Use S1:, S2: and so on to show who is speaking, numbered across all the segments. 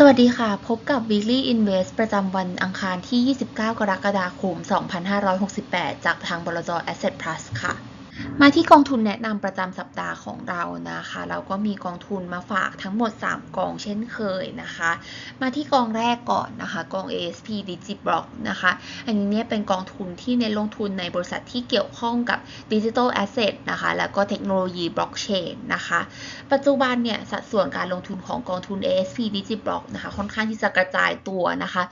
S1: สวัสดีค่ะ พบกับ Weekly Invest ประจำวันอังคารที่ 29 กรกฎาคม 2568 จากทางบลจ Asset Plus ค่ะ มาที่กองทุนแนะนำประจำสัปดาห์ของเรานะคะ เราก็มีกองทุนมาฝากทั้งหมด 3 กองเช่นเคยนะคะ มาที่กองแรกก่อนนะคะกอง ASP Digiblock นะคะ อันนี้เนี่ยเป็นกองทุนที่เน้นลงทุนในบริษัทที่เกี่ยวข้องกับ Digital Asset นะคะ แล้วก็เทคโนโลยีบล็อกเชนนะคะ ปัจจุบันเนี่ยสัดส่วนการลงทุนของกองทุน ASP Digiblock นะคะค่อนข้างที่จะกระจายตัวนะคะ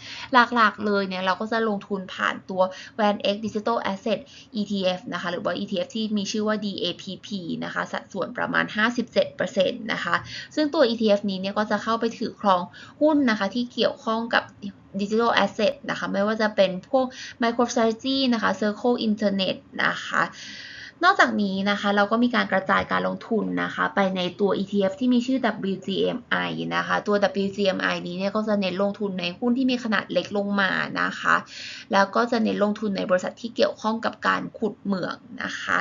S1: หลักๆเลยเนี่ยเราก็จะลงทุนผ่านตัว Vanex Digital Asset ETF นะคะหรือว่า ETF ที่มีชื่อว่า DAPP นะคะ สัดส่วนประมาณ 57%นะคะ ซึ่งตัว ETF นี้เนี่ยก็จะเข้าไปถือครองหุ้นนะคะ ที่เกี่ยวข้องกับดิจิทัลแอสเซทนะคะ ไม่ว่าจะเป็นพวก MicroStrategy นะคะ Circle Internet นะคะ นอกจากนี้นะคะเราก็มีการกระจายการลงทุนนะคะ ไปในตัว ETF ที่มีชื่อ WGMI นะคะ ตัว WGMI นี้เนี่ยก็จะเน้นลงทุนในหุ้นที่มีขนาดเล็กลงมานะคะ แล้วก็จะเน้นลงทุนในบริษัทที่เกี่ยวข้องกับการขุดเหมืองนะคะ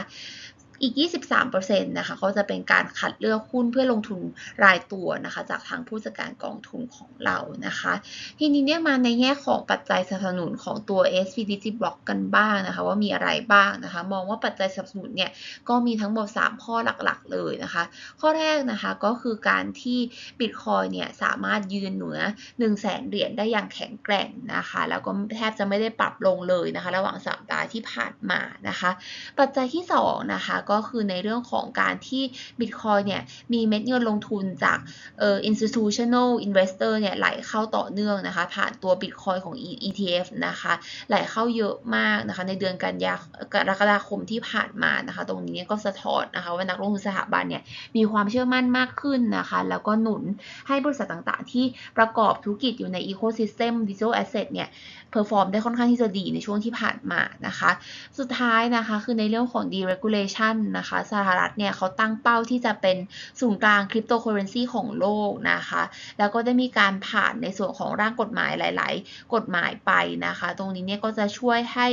S1: อีก 23%นะคะก็จะเป็นการคัดเลือกหุ้นเพื่อลงทุนรายตัวนะคะ จากทางผู้จัดการกองทุนของเรานะคะ ทีนี้เนี่ยมาในแง่ของปัจจัยสนับสนุนของตัว SPDG Block กันบ้างนะคะ ว่ามีอะไรบ้างนะคะ มองว่าปัจจัยสนับสนุนเนี่ยก็มีทั้งหมด 3 ข้อหลักๆ เลยนะคะ ข้อแรกนะคะก็คือการที่ Bitcoin เนี่ยสามารถยืนเหนือ 1 0 0 0 0แสนเหรียญได้อย่างแข็งแกร่งนะคะ แล้วก็แทบจะไม่ได้ปรับลงเลยนะคะ ระหว่างสัปดาห์ที่ผ่านมานะคะ ปัจจัยที่2นะคะก็คือในเรื่องของการที่ Bitcoin เนี่ยมีเม็ดเงินลงทุนจากเอ่อ institutional investor เนี่ยไหลเข้าต่อเนื่องนะคะ ผ่านตัว Bitcoin ของ ETF นะคะไหลเข้าเยอะมากนะคะในเดือนกันยากรกฎาคมที่ผ่านมานะคะ ตรงนี้ก็สะท้อนนะคะว่านักลงทุนสถาบันเนี่ยมีความเชื่อมั่นมากขึ้นนะคะ แล้วก็หนุนให้บริษัทต่างๆ ที่ประกอบธุรกิจอยู่ใน ecosystem digital asset เนี่ยเพอร์ฟอร์มได้ค่อนข้างที่จะดีในช่วงที่ผ่านมานะคะ สุดท้ายนะคะ คือในเรื่องของ deregulation นะคะสหรัฐเนี่ยเขาตั้งเป้าที่จะเป็นศูนย์กลางคริปโตเคอเรนซีของโลกนะคะ แล้วก็ได้มีการผ่านในส่วนของร่างกฎหมายหลาย ๆ กฎหมายไปนะคะ ตรงนี้เนี่ยก็จะช่วยให้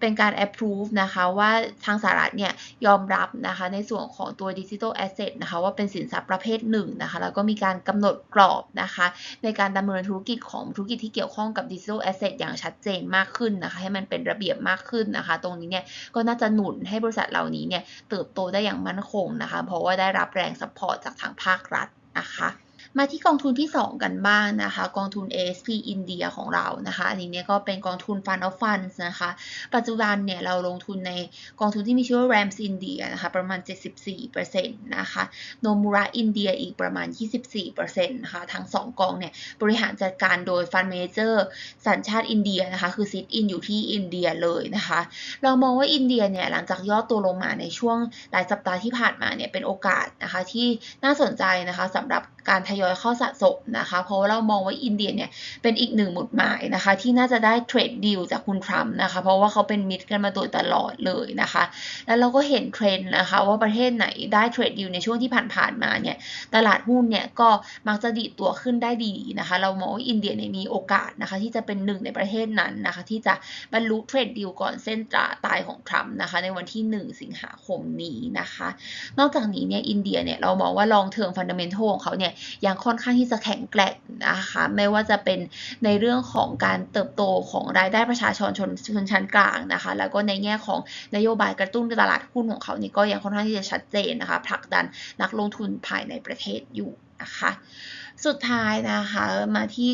S1: เป็นการ approve นะคะว่าทางสหรัฐเนี่ยยอมรับนะคะในส่วนของตัว digital asset นะคะว่าเป็นสินทรัพย์ประเภทหนึ่งนะคะแล้วก็มีการกำหนดกรอบนะคะในการดำเนินธุรกิจของธุรกิจที่เกี่ยวข้องกับ digital asset อย่างชัดเจนมากขึ้นนะคะให้มันเป็นระเบียบมากขึ้นนะคะ ตรงนี้เนี่ยก็น่าจะหนุนให้บริษัทเหล่านี้เนี่ยเติบโตได้อย่างมั่นคงนะคะ เพราะว่าได้รับแรงสปอร์ตจากทางภาครัฐนะคะ มาที่กองทุนที่ 2 กันบ้างนะคะ กองทุน ASP India ของเรานะคะอันนี้เนี่ยก็เป็นกองทุน Fund of Funds นะคะ ปัจจุบันเนี่ยเราลงทุนในกองทุนที่มีชื่อว่า Rams India นะคะประมาณ 74%นะคะ Nomura India อีกประมาณ 24%นะคะทั้ง 2 กองเนี่ยบริหารจัดการโดย Fund Manager สัญชาติอินเดียนะคะคือ Sit In อยู่ที่อินเดียเลยนะคะ เรามองว่าอินเดียเนี่ยหลังจากย่อตัวลงมาในช่วงหลายสัปดาห์ที่ผ่านมาเนี่ยเป็นโอกาสนะคะที่น่าสนใจนะคะสำหรับ การทยอยเข้าสะสมนะคะ เพราะว่าเรามองว่าอินเดียเนี่ยเป็นอีกหนึ่งหมุดหมายนะคะ ที่น่าจะได้เทรดดีลจากคุณทรัมป์นะคะ เพราะว่าเขาเป็นมิตรกันมาโดยตลอดเลยนะคะ แล้วเราก็เห็นเทรนด์นะคะ ว่าประเทศไหนได้เทรดดีลในช่วงที่ผ่านๆมาเนี่ยตลาดหุ้นเนี่ยก็มักจะดีดตัวขึ้นได้ดีนะคะ เรามองว่าอินเดียเนี่ยมีโอกาสนะคะ ที่จะเป็นหนึ่งในประเทศนั้นนะคะ ที่จะบรรลุเทรดดีลก่อนเส้นตายของทรัมป์นะคะ ในวันที่ 1 สิงหาคมนี้นะคะ นอกจากนี้เนี่ยอินเดียเนี่ยเรามองว่าลองเทอมฟันเดเมนทัลของเขาเนี่ยยังค่อนข้างที่จะแข็งแกร่งนะคะ ไม่ว่าจะเป็นในเรื่องของการเติบโตของรายได้ประชาชนชนชนชั้นกลางนะคะ แล้วก็ในแง่ของนโยบายกระตุ้นตลาดหุ้นของเขานี่ก็ยังค่อนข้างที่จะชัดเจนนะคะผลักดันนักลงทุนภายในประเทศอยู่นะคะ สุดท้ายนะคะมาที่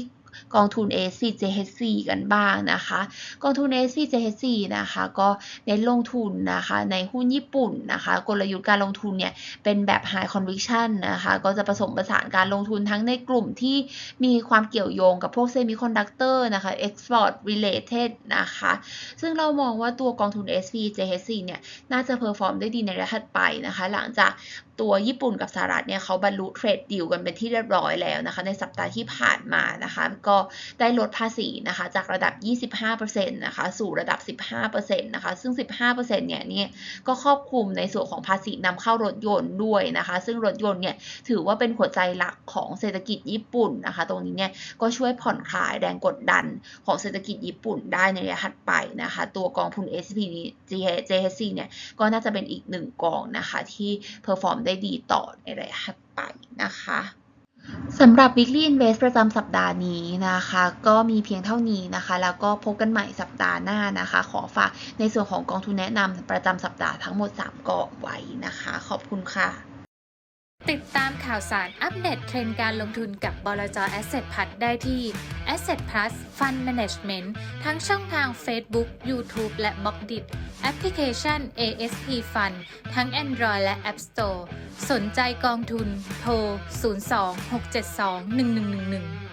S1: กองทุน ASC JHC กันบ้างนะคะ กองทุน ASC JHC นะคะก็เน้นลงทุนนะคะในหุ้นญี่ปุ่นนะคะ กลยุทธ์การลงทุนเนี่ยเป็นแบบ high conviction นะคะก็จะผสมผสานการลงทุนทั้งในกลุ่มที่มีความเกี่ยวโยงกับพวก semiconductor นะคะ export related นะคะ ซึ่งเรามองว่าตัวกองทุน SCJHC เนี่ยน่าจะ perform ได้ดีในระยะถัดไปนะคะ หลังจาก ตัวญี่ปุ่นกับสหรัฐเนี่ยเขาบรรลุเทรดดิวกันเป็นที่เรียบร้อยแล้วนะคะ ในสัปดาห์ที่ผ่านมานะคะ ก็ได้ลดภาษีนะคะ จากระดับ 25%นะคะ สู่ระดับ 15%นะคะ ซึ่ง 15%เนี่ยนี่ก็ครอบคลุมในส่วนของภาษีนำเข้ารถยนต์ด้วยนะคะ ซึ่งรถยนต์เนี่ยถือว่าเป็นหัวใจหลักของเศรษฐกิจญี่ปุ่นนะคะ ตรงนี้เนี่ยก็ช่วยผ่อนคลายแรงกดดันของเศรษฐกิจญี่ปุ่นได้ในระยะถัดไปนะคะ ตัวกองทุน SP JHC เนี่ยก็น่าจะเป็นอีกหนึ่งกองนะคะที่เพอร์ฟอร์มได้ดีต่อในระยะถัดไปนะคะสำหรับ Weekly Invest ประจำสัปดาห์นี้นะคะ ก็มีเพียงเท่านี้นะคะ แล้วก็พบกันใหม่สัปดาห์หน้านะคะ ขอฝากในส่วนของกองทุนแนะนำประจำสัปดาห์ทั้งหมด 3กองไว้นะคะ ขอบคุณค่ะ
S2: ติดตามข่าวสารอัปเดตเทรนด์การลงทุนกับบลจ Asset Plus ได้ที่ Asset Plus Fund Management ทั้งช่องทาง Facebook, YouTube และ b ล็อกดิแอปพลิเคชัน ASP Fund ทั้ง Android และ App Store สนใจกองทุน โทร 02 672 1111